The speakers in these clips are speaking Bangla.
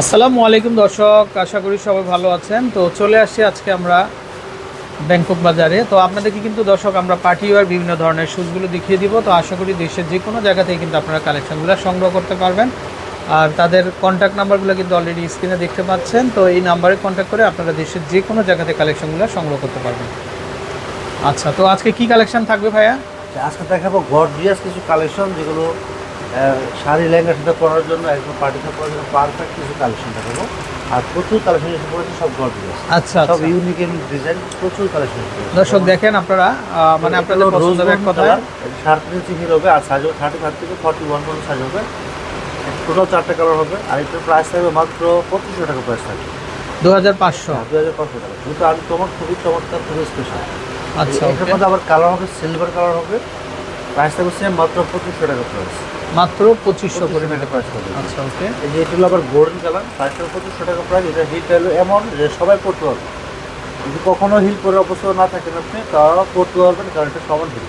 আসসালামু আলাইকুম দর্শক, আশা করি সবাই ভালো আছেন। তো চলে আসছি আজকে আমরা ব্যাংকক বাজারে। তো আপনাদেরকে কিন্তু দর্শক, আমরা পার্টি ওয়ার বিভিন্ন ধরনের শুজগুলো দেখিয়ে দিব। তো আশা করি দেশের যে কোনো জায়গা থেকে কিন্তু আপনারা কালেকশনগুলো সংগ্রহ করতে পারবেন। আর তাদের কন্ট্যাক্ট নাম্বারগুলো কিন্তু অলরেডি স্ক্রিনে দেখতে পাচ্ছেন। তো এই নাম্বারে কন্ট্যাক্ট করে আপনারা দেশের যে কোনো জায়গাতে কালেকশনগুলো সংগ্রহ করতে পারবেন। আচ্ছা তো আজকে কি কালেকশন থাকবে ভাইয়া? আজকে দেখাবো গর্জিয়াস কিছু কালেকশন যেগুলো শাড়ি লেহেঙ্গার সাথে পরার জন্য একদম পার্টি সাথে পরার জন্য পারফেক্ট কিছু কালেকশন দেখাবো। আর প্রচুর কালেকশন এসে পড়েছে সব গর্জিয়াস আচ্ছা সব ইউনিক ইউনিক ডিজাইন প্রচুর কালেকশন দর্শক দেখেন আপনারা মানে আপনাদের পছন্দের এক কথায়। সাড়ে তিন হবে আর সাইজ হবে থার্টি ফাইভ থেকে ফর্টি ওয়ান পর্যন্ত সাইজ হবে। টোটাল চারটে কালার হবে আর এটার প্রাইস থাকবে মাত্র পঁচিশশো টাকা প্রাইস থাকবে। দু হাজার পাঁচশো। দু হাজার পাঁচশো টাকা। কিন্তু আমি তোমার খুবই চমৎকার খুবই স্পেশাল আচ্ছা এটার মধ্যে আবার কালার হবে সিলভার কালার হবে। প্রাইস থাকবে সেম মাত্র পঁচিশশো টাকা প্রাইস মাত্র পঁচিশশো করে টাকা প্রাইস হবে আচ্ছা ওকে। এই যে এটা হলো আবার গোল্ডেন কালার প্রাইসটা পঁচিশশো টাকা প্রাইস এটা হিলটা হলো এমন যে সবাই পড়তে পারবে। যদি কখনো হিল পরে অবস্থা না থাকেন আপনি তারা পড়তে পারবেন কারণ এটা সমান হিল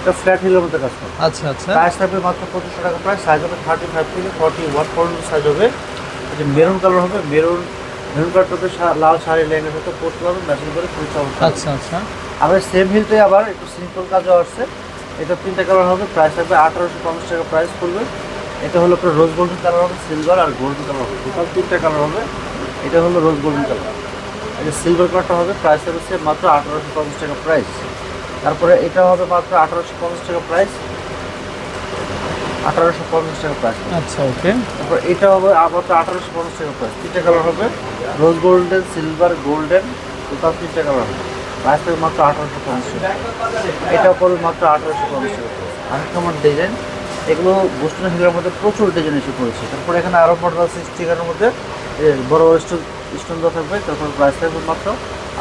এটা ফ্ল্যাট হিলের মধ্যে কাজ করে। আচ্ছা আচ্ছা। প্রাইস থাকবে মাত্র পঁচিশশো টাকা প্রাইস সাইজ হবে থার্টি ফাইভ থেকে ফর্টি ওয়ান পর্যন্ত সাইজ হবে এটা মেরুন কালার হবে মেরুন মেরুন কালারটাতে লাল শাড়ি লেহেঙ্গার সাথে পড়তে পারবেন ম্যাচিং করে খুবই চমৎকার আচ্ছা আচ্ছা। আবার সেম হিলটাই আবার একটু সিম্পল কাজও আসছে। এটা তিনটা কালার হবে প্রাইস থাকবে আঠারোশো পঞ্চাশ টাকা প্রাইস পড়বে। এটা হলো আপনার রোজ গোল্ডেন কালার হবে সিলভার আর গোল্ডেন কালার হবে। টোটাল তিনটা কালার হবে এটা হলো রোজ গোল্ডেন কালার এটা সিলভার কালারটা হবে প্রাইস হচ্ছে মাত্র আঠারোশো পঞ্চাশ টাকা প্রাইস তারপরে এটা হবে মাত্র আঠারোশো পঞ্চাশ টাকা প্রাইস আঠারোশো পঞ্চাশ টাকা প্রাইস আচ্ছা ওকে। তারপর এটা হবে মাত্র আঠারোশো পঞ্চাশ টাকা প্রাইস তিনটা কালার হবে rose golden silver golden total তিনটা কালার হবে। প্রাইস মাত্র আঠারোশো পঞ্চাশ এটা পড়বে মাত্র আঠারোশো পঞ্চাশ অনেক আমার ডিজাইন এগুলো বুস্টন হিলের মধ্যে প্রচুর ডিজাইন এসে পড়েছে তারপর এখানে আরও মডেল আছে স্টিকারের মধ্যে। বড় বড় স্টোন দেওয়া থাকবে। তারপর প্রাইস থাকবে মাত্র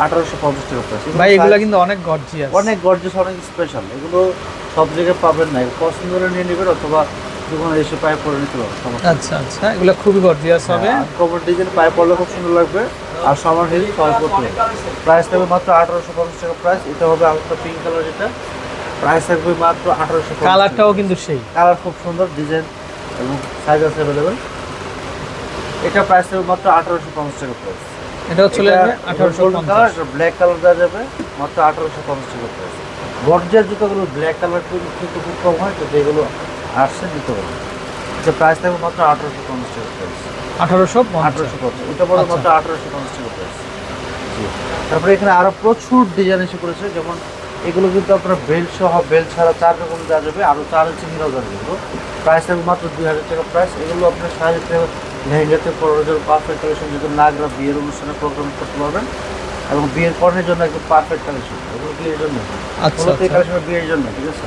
আঠারোশো পঞ্চাশ টাকা প্রাইস ভাই এগুলা কিন্তু অনেক গর্জিয়াস অনেক গর্জেস অনেক স্পেশাল এগুলো সব জায়গায় পাবেন না। পছন্দ করে নিয়ে নেবেন অথবা দোকানে এসে পায়ে পরে নিতে পারবেন। আচ্ছা আচ্ছা। এগুলা খুবই গর্জিয়াস হবে। কভার ডিজাইন পায়ে পড়লে খুব সুন্দর লাগবে। আর সমান হিল করতে প্রাইস থাকবে মাত্র আঠারোশো পঞ্চাশ টাকা প্রাইস এটা হবে আলাদা পিঙ্ক কালার যেটা। প্রাইস থাকবে মাত্র আঠারোশো কালারটাও কিন্তু সেই। কালার খুব সুন্দর ডিজাইন এবং সাইজ আছে অ্যাভেলেবেল এটা প্রাইস থাকবে মাত্র আঠারোশো পঞ্চাশ টাকা প্রাইস এটাও চলে যাবে আঠারোশো কালার ব্ল্যাক কালার দেওয়া যাবে মাত্র আঠারোশো পঞ্চাশ টাকা প্রাইস গর্জিয়ার জুতোগুলো ব্ল্যাক কালার কিন্তু খুব কম হয় তো যেগুলো আসছে পারবে এটা প্রাইস থাকবে মাত্র আঠারোশো পঞ্চাশ টাকা প্রাইস আঠারোশো আঠারোশো পঞ্চাশ। বড় আচ্ছা। মাত্র আঠারোশো পঞ্চাশ টাকা তারপরে এখানে আরও প্রচুর ডিজাইন এসে পড়েছে। যেমন এগুলো কিন্তু আপনার বেল্ট সহ বেল্ট ছাড়া চার রকম দেওয়া যাবে আরও চার ইঞ্চি যাবে। এগুলো প্রাইস থাকবে মাত্র দুই হাজার টাকা প্রাইস এগুলো আপনার শাড়িতে লেহেঙ্গাতে পরার জন্য পারফেক্ট কালেকশন যদি নাগরা বিয়ের অনুষ্ঠানে প্রোগ্রাম করতে পারবেন এবং বিয়ের কর্ণের জন্য একদম পারফেক্ট কালেকশন এগুলো বিয়ের জন্য। আচ্ছা, এই আচ্ছা। কালেকশন বিয়ের জন্য ঠিক আছে?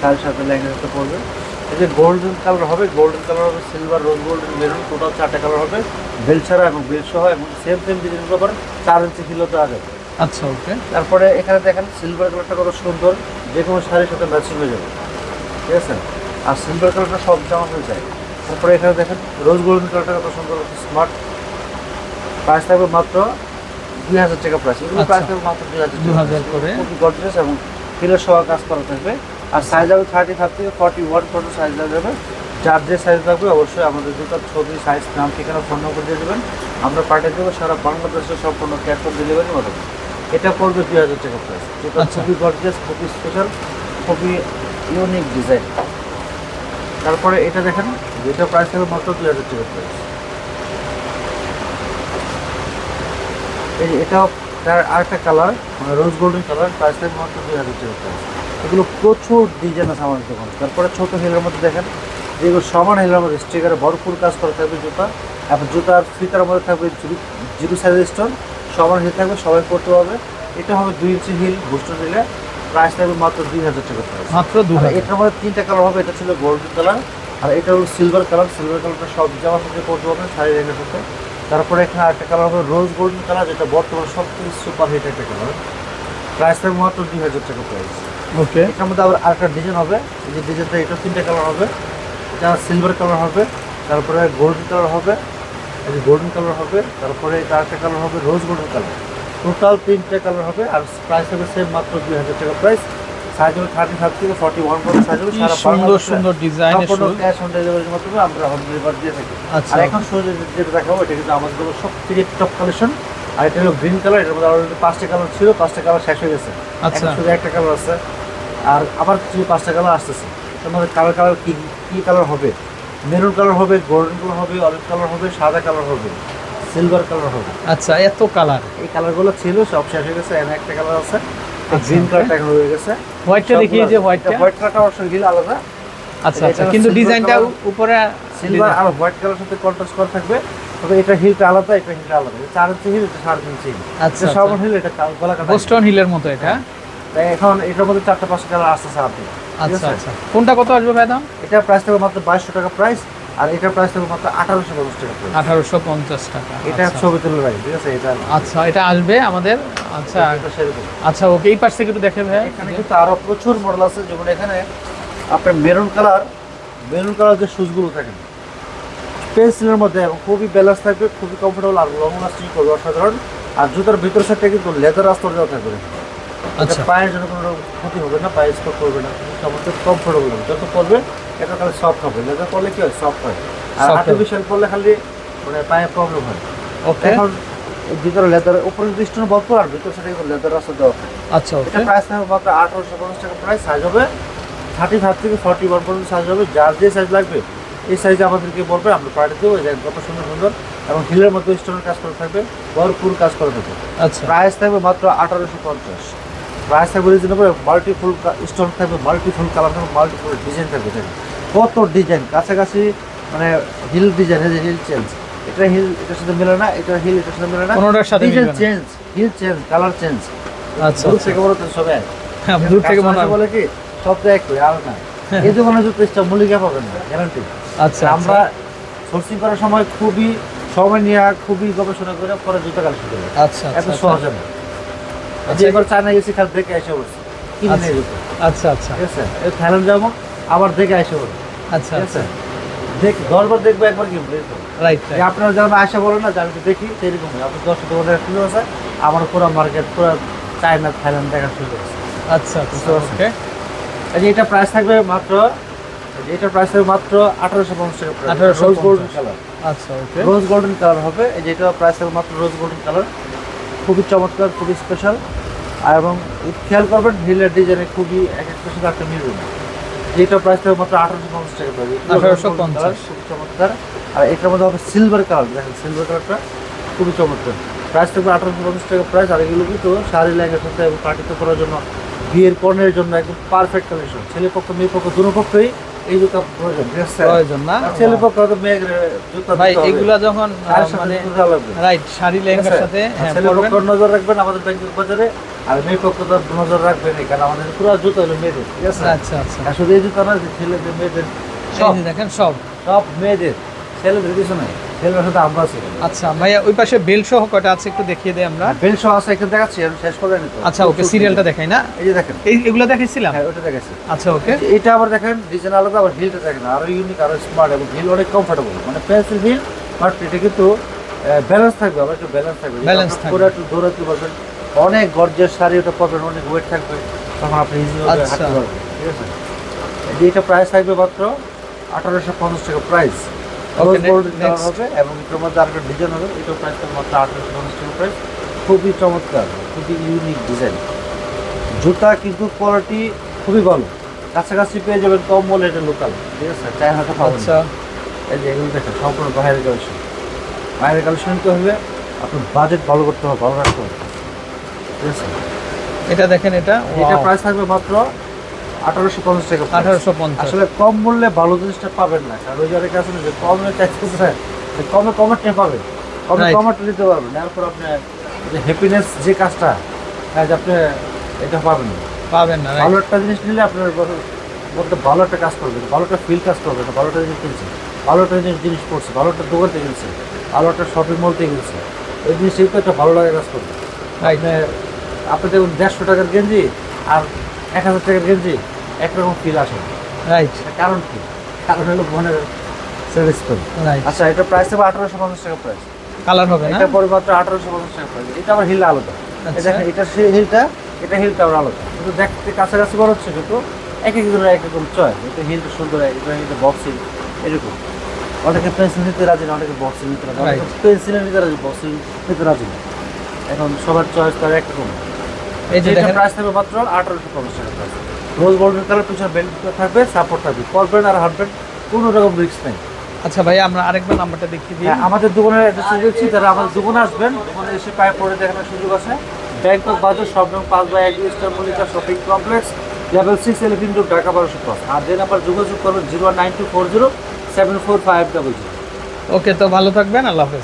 শাড়ির সাথে লেহেঙ্গার সাথে পরবে এই যে গোল্ডেন কালার হবে গোল্ডেন কালার হবে silver rose golden maroon total চারটে কালার হবে। বেল ছাড়া এবং বেল সহ এবং সেম সেম ডিজাইনগুলো আবার চার ইঞ্চি কিলো দেওয়া যাবে আচ্ছা ওকে তারপরে এখানে দেখেন সিলভার কালারটা কত সুন্দর যে কোনো শাড়ির সাথে ম্যাচিং হয়ে যাবে। ঠিক আছে? আর সিলভার কালারটা সব জামা হয়ে যায়। তারপরে এখানে দেখেন রোজ গোল্ডেন কালারটা কত সুন্দর স্মার্ট প্রাইস থাকবে মাত্র দুই হাজার টাকা প্রাইস এগুলো আচ্ছা। প্রাইস থাকবে মাত্র দুই হাজার 2000 করে। গর্জিয়াস এবং ফিলের সহ কাজ করা থাকবে। আর সাইজ হবে থার্টি ফাইভ থেকে ফর্টি ওয়ান ফটো সাইজ যাবে যার যে সাইজ থাকবে অবশ্যই আমাদের দুটো ছবি সাইজ নাম ঠিকানা ফোন নম্বর দিয়ে দেবেন। আমরা পাঠিয়ে দেবো সারা বাংলাদেশের সম্পূর্ণ ক্যাশ অন ডেলিভারি মাধ্যমে এটা পড়বে দুই হাজার টাকা প্রাইস এটা আচ্ছা। খুবই গর্জিয়াস খুবই স্পেশাল খুবই ইউনিক ডিজাইন তারপরে এটা দেখেন যেটা প্রাইস থাকবে মাত্র দুই হাজার টাকা প্রাইস এটাও তার আরেকটা কালার মানে রোজ গোল্ডেন কালার প্রাইস থাকবে মাত্র দুই হাজার টাকা প্রাইস এগুলো প্রচুর ডিজাইন আছে আমাদের দোকানে। তারপরে ছোটো হিলের মধ্যে দেখেন যেগুলো সমান হিলের মধ্যে স্টিকারে ভরপুর কাজ করা থাকবে জুতা এবং জুতার ফিতার মধ্যে থাকবে জিরো সাইজের স্টোন সমান হিল থাকবে সবাই পড়তে পারবে। এটা হবে দুই ইঞ্চি হিল বুস্টার হিলে প্রাইস থাকবে মাত্র দুই হাজার টাকা প্রাইস মাত্র দু হাজার। এটার মধ্যে তিনটা কালার হবে এটা ছিল গোল্ডেন কালার আর এটা হলো সিলভার কালার সিলভার কালারটা সব জামার সাথে পড়তে পারবেন শাড়ি রেখে সাথে তারপরে এখানে আরেকটা কালার হবে রোজ গোল্ডেন কালার যেটা বর্তমানে সব থেকে সুপার হিট একটা কালার প্রাইস থাকবে মাত্র দুই হাজার টাকা প্রাইস ওকে। এটার মধ্যে আবার আরেকটা ডিজাইন হবে এই যে ডিজাইনটা এটা তিনটা কালার হবে। এটা সিলভার কালার হবে তারপরে গোল্ডেন কালার হবে এই যে গোল্ডেন কালার হবে তারপরে এটা আরেকটা কালার হবে রোজ গোল্ডেন কালার টোটাল তিনটে কালার হবে আর প্রাইস হবে সেম মাত্র দুই হাজার টাকা প্রাইস সাইজ হবে থার্টি ফাইভ থেকে ফর্টি ওয়ান পর্যন্ত সাইজ হবে সারা সুন্দর সুন্দর সম্পূর্ণ ক্যাশ অন ডেলিভারির মাধ্যমে আমরা হোম ডেলিভারি দিয়ে থাকি। আচ্ছা। আর এখন শুধু যেটা দেখাবো এটা কিন্তু আমাদের সব থেকে টপ কালেকশন আর এটা হলো গ্রিন কালার এটার মধ্যে অলরেডি পাঁচটা কালার ছিল পাঁচটা কালার শেষ হয়ে গেছে। আচ্ছা। শুধু একটা কালার আছে আর আবার কিছু পাঁচটা কালার আসতেছে। তার মধ্যে কালার কালার কি কি কালার হবে? মেরুন কালার হবে গোল্ডেন কালার হবে অলিভ কালার হবে সাদা কালার হবে সিলভার কালার হবে। আচ্ছা এত কালার এই কালারগুলো ছিল সব শেষ হয়ে গেছে এখানে একটা কালার আছে। আচ্ছা, গ্রিন কালারটা এখন হয়ে গেছে। হোয়াইটটা দেখিয়ে যে হোয়াইটটা হোয়াইট কালারটা অবশ্য হিল আলাদা। আচ্ছা আচ্ছা। কিন্তু ডিজাইনটা উপরে সিলভার আর হোয়াইট কালার সাথে কন্ট্রাস্ট করা থাকবে। তবে এটা হিলটা আলাদা এটা হিলটা আলাদা। চার ইঞ্চি হিল এটা সাড়ে তিন ইঞ্চি আচ্ছা, এটা হিল এটা গলা কাটা বোস্টন হিলের মতো এটা। তাই এখন এটার মধ্যে চারটা পাঁচটা কালার আসতেছে আপনি আচ্ছা আচ্ছা। কোনটা কত আসবে ভাই দাম? এটা প্রাইস থাকবে মাত্র বাইশশো টাকা প্রাইস আর এটার প্রাইস থাকবে মাত্র আঠারোশো পঞ্চাশ টাকা আঠারোশো পঞ্চাশ টাকা। এটা আচ্ছা। ছবি তুলে রাখি ঠিক আছে? এটা আচ্ছা। এটা আসবে আমাদের। আচ্ছা আচ্ছা ওকে এই পাশ থেকে একটু দেখে ভাই। এখানে কিন্তু আরও প্রচুর মডেল আছে যেমন এখানে আপনার মেরুন কালার মেরুন কালার যে শুজগুলো থাকে পেন্সিলের মধ্যে এবং খুবই ব্যালেন্স থাকবে খুবই কমফোর্টেবল আর লং লাস্টিং করবে অসাধারণ। আর জুতার ভিতর সাইডটা কিন্তু লেদার আস্তর দেওয়া থাকবে। আচ্ছা। পায়ের জন্য কোনো ক্ষতি হবে না পায়ে স্পট করবে না। চমৎকার কমফোর্টেবল হবে। যত পরবে এটা খালি সফট হবে। লেদার পরলে কি হয়? সফট হয়। আর। আর্টিফিশিয়াল পরলে খালি মানে পায়ে প্রবলেম হয়। ওকে এখন ভিতরে লেদার উপরে যদি স্টোন আর ভিতর সাইডে কিন্তু লেদার রাস্তা দেওয়া। আচ্ছা এটা প্রাইস থাকবে মাত্র আঠারোশো পঞ্চাশ টাকা। প্রাইস সাইজ হবে থার্টি ফাইভ থেকে ফর্টি ওয়ান পর্যন্ত সাইজ হবে। যার যে সাইজ লাগবে এই সাইজে আমাদেরকে বলবে আমরা পাঠিয়ে দেবো এই দেখেন কত সুন্দর সুন্দর এবং হিলের মধ্যে স্টোনের কাজ করা থাকবে ভরপুর কাজ করা থাকবে। আচ্ছা। প্রাইস থাকবে মাত্র আঠারোশো পঞ্চাশ। প্রাইস থাকবে রিজনেবল মাল্টিফুল স্টোন থাকবে মাল্টিফুল কালার থাকবে মাল্টিফুল ডিজাইন থাকবে দেখেন। কত ডিজাইন কাছাকাছি মানে হিল ডিজাইন হিল চেঞ্জ এটা হিল এটার সাথে মেলে না এটা হিল এটার সাথে মেলে না। কোনোটার সাথে design change heel change colour change আচ্ছা দূর। থেকে বড় তো সবাই হ্যাঁ, দূর থেকে মনে বলে কি সব তো একই আর না। এই দোকানে জুতো মূলিকা পাবেন না গ্যারান্টি আচ্ছা আমরা সোর্সিং করার সময় খুবই সময় নিয়ে খুবই গবেষণা করে পরে জুতো কালেকশন করি আচ্ছা এত আচ্ছা। সহজ না আচ্ছা। যে এবার চায়না গেছি খালি দেখে এসে বলছি কিনে আচ্ছা। নিয়ে জুতো আচ্ছা আচ্ছা। ঠিক আছে? থাইল্যান্ড যাব আবার দেখে এসে বলব। আচ্ছা আচ্ছা। দেখ দশবার দেখব একবার তো। রাইট আপনারা যেমন আশা বলেন না যে আমি দেখি সেরকম আপনি দশ দোকানের সুযোগ আছে আমার পুরো মার্কেট পুরো চায়না থাইল্যান্ড দেখার শুরু আছে আচ্ছা আচ্ছা ওকে যে এটা প্রাইস থাকবে মাত্র এটা প্রাইস থাকবে মাত্র আঠারোশো পঞ্চাশ টাকা 1850 রোজ গোল্ডেন কালার আচ্ছা ওকে রোজ গোল্ডেন কালার হবে। এই যে এটা প্রাইস থাকবে মাত্র রোজ গোল্ডেন কালার খুবই চমৎকার খুবই স্পেশাল আর এবং খেয়াল করবেন হিলের ডিজাইনে খুবই এক একটা সাথে একটা মিলবে না। যেটা প্রাইস থাকবে মাত্র আঠারোশো পঞ্চাশ টাকা পাবে 1850 খুবই চমৎকার। আর এটার মধ্যে হবে সিলভার কালার দেখেন সিলভার কালারটা খুবই চমৎকার। প্রাইস থাকবে আঠারোশো পঞ্চাশ টাকা প্রাইস আর এগুলো কিন্তু শাড়ি লেহেঙ্গার সাথে এবং পার্টিতে করার জন্য বিয়ের কর্নের জন্য একদম পারফেক্ট কালেকশন ছেলে পক্ষ মেয়ে পক্ষ দুটো পক্ষই এই জুতা প্রয়োজন প্রয়োজন না? ছেলে পক্ষ হয়তো মেয়ের জুতা ভাই এগুলা যখন মানে রাইট শাড়ি লেহেঙ্গার সাথে হ্যাঁ ছেলে পক্ষ নজর রাখবেন আমাদের ব্যাংকের বাজারে আর মেয়ে পক্ষ তো নজর রাখবেন এই কারণ আমাদের পুরো জুতো হলো মেয়েদের ঠিক আছে? আচ্ছা আচ্ছা। শুধু এই জুতো না ছেলেদের মেয়েদের সব। দেখেন সব। সব মেয়েদের ছেলেদের কিছু নাই। ছেলেদের সাথে আমরা আছি। আচ্ছা ভাইয়া ওই পাশে বেল সহ কয়টা আছে একটু দেখিয়ে দেয় আমরা? বেল সহ আছে এখানে দেখাচ্ছি আমি শেষ করে নিত আচ্ছা ওকে সিরিয়ালটা দেখাই না? এই যে দেখেন। এই এগুলো দেখাইছিলাম? হ্যাঁ ওটা দেখাচ্ছি আচ্ছা ওকে। এটা আবার দেখেন ডিজাইন আলাদা আবার হিলটা দেখেন আরও ইউনিক আরও স্মার্ট এবং হিল অনেক কমফোর্টেবল মানে পেন্সিল হিল বাট এটা কিন্তু ব্যালেন্স থাকবে আবার একটু ব্যালেন্স থাকবে। Balance থাকবে। পুরো একটু দৌড়াতে পারবেন অনেক গর্জের শাড়ি ওটা পাবেন অনেক ওয়েট থাকবে। তখন আপনি ইজি আচ্ছা। হাঁটতে পারবেন ঠিক আছে? এটা প্রাইস থাকবে মাত্র আঠারোশো পঞ্চাশ টাকা প্রাইস হবে এবং এটার মধ্যে আরেকটা ডিজাইন হবে এটার প্রাইস মাত্র আঠারোশো পঞ্চাশ টাকা প্রাইস খুবই চমৎকার খুবই ইউনিক ডিজাইন জুতা কিন্তু কোয়ালিটি খুবই ভালো। কাছাকাছি পেয়ে যাবেন কম বলে এটা লোকাল ঠিক আছে? চায়নাটা পাবেন আচ্ছা। এই যে এগুলো দেখেন সম্পূর্ণ বাইরের কালেকশন বাইরের কালেকশন নিতে হলে আপনার বাজেট ভালো করতে হবে ভালো রাখতে হবে। ঠিক আছে? এটা দেখেন এটা এটা প্রাইস থাকবে মাত্র আঠারোশো পঞ্চাশ টাকা আঠারোশো পঞ্চাশ। আসলে কম মূল্যে ভালো জিনিসটা পাবেন না। কারণ ওই যে অনেকে যে কমে চাইতে কমে কমেরটা পাবেন কমে. কমেরটা নিতে পারবেন এরপর আপনি যে হ্যাপিনেস যে কাজটা কাজ আপনি এটা পাবেন না। পাবেন না ভালো একটা জিনিস নিলে আপনার বলতে ভালো একটা কাজ করবে। ভালো একটা ফিল কাজ করবে ভালো একটা জিনিস কিনছে। ভালো একটা জিনিস জিনিস পড়ছে। ভালো একটা দোকান থেকে কিনছে। ভালো একটা শপিং মল থেকে কিনছে। ওই জিনিস কিন্তু একটা ভালো লাগে কাজ করবে। আপনি দেখুন দেড়শো টাকার গেঞ্জি আর এক হাজার টাকার গেঞ্জি। একরকম ফিল আসে রাইট কারণ কি? কারণ হলো মনের স্যাটিসফাই রাইট আচ্ছা এটা প্রাইস হবে আঠারোশো পঞ্চাশ টাকা প্রাইস কালার হবে না? এটা পরে মাত্র আঠারোশো পঞ্চাশ টাকা প্রাইস এটা আবার হিল আলাদা। আচ্ছা। এটা সেই হিলটা এটা হিলটা আবার আলাদা। কিন্তু দেখতে কাছাকাছি বড় হচ্ছে কিন্তু এক এক জনের এক রকম চয়েস এটা হিলটা সুন্দর এটা হিলটা বক্সিং এরকম। অনেকে পেন্সিল নিতে রাজি না অনেকে বক্সিং নিতে রাজি অনেকে পেন্সিল নিতে রাজি বক্সিং নিতে রাজি না। এখন সবার চয়েস তার একরকম এই যে দেখেন। প্রাইস থাকবে মাত্র আঠারোশো পঞ্চাশ টাকা প্রাইস রোজ গোল্ডেন কালার পিছনে বেল্ট থাকবে সাপোর্ট থাকবে। করবেন আর হাঁটবেন কোনো রকম রিস্ক নেই। আচ্ছা ভাই আমরা আরেকবার নাম্বারটা দেখিয়ে দিই। হ্যাঁ, আমাদের দোকানের অ্যাড্রেস দিচ্ছি তারা আমাদের দোকানে আসবেন দোকানে এসে পায়ে পড়ে দেখানোর সুযোগ আছে। ব্যাংকক বাজার সব রকম পাঁচ বাই এক star Mallika shopping complex level six elephant road Dhaka বারোশো পাঁচ আর যে নাম্বার যোগাযোগ করবেন zero nine two four zero seven four five double zero okay তো ভালো থাকবেন আল্লাহ হাফেজ।